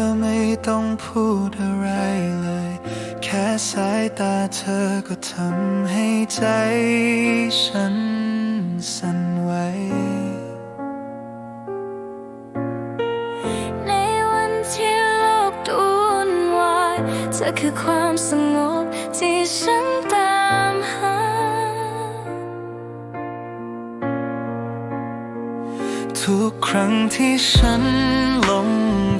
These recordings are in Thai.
อไม่ต้องพูดอะไรเลย แค่สายตาเธอก็ทำให้ใจฉันสั่นไหวในวันที่โลกดูวุ่นวายเธอคือความสงบที่ฉัน ทุกครั้งที่ฉันหลง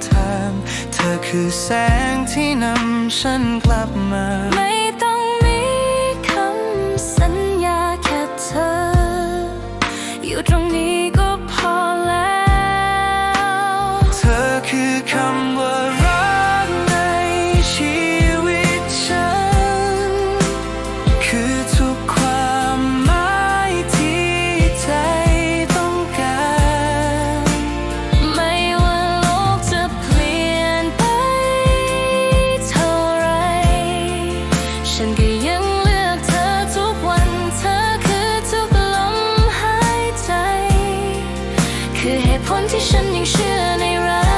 ทาง เธอคือแสงที่นำฉันกลับมา ไม่ต้องมีคำสัญญาแค่เธอ อยู่ตรงนี้ก็พอแล้ว เธอคือคำ ผลที่ฉันยังเชื่อในรัก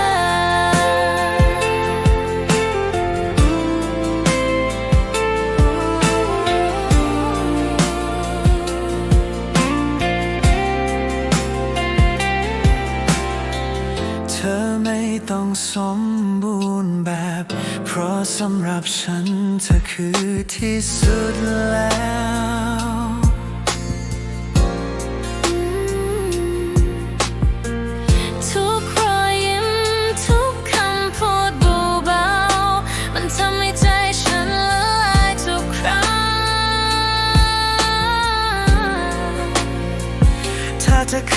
เธอไม่ต้องสมบูรณ์แบบ เพราะสำหรับฉันเธอคือที่สุดแล้ว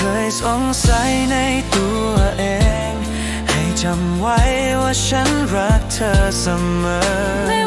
เคยสงสัยในตัวเอง ให้จำไว้ว่าฉันรักเธอเสมอ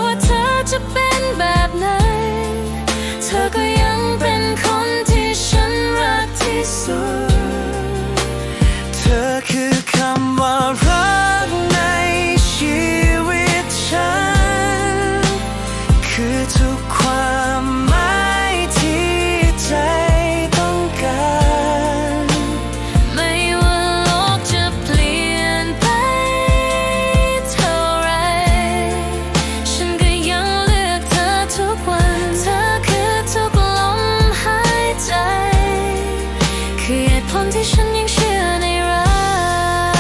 คนที่ฉันยังเชื่อในรัก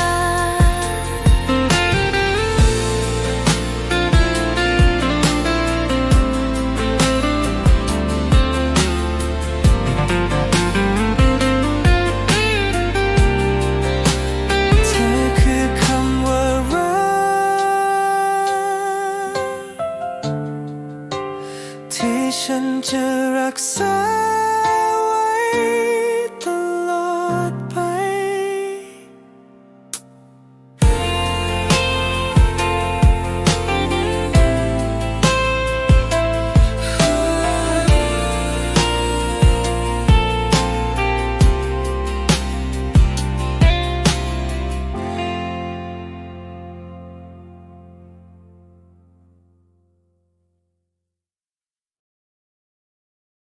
เธอคือคำว่ารัก ที่ฉันจะรักษา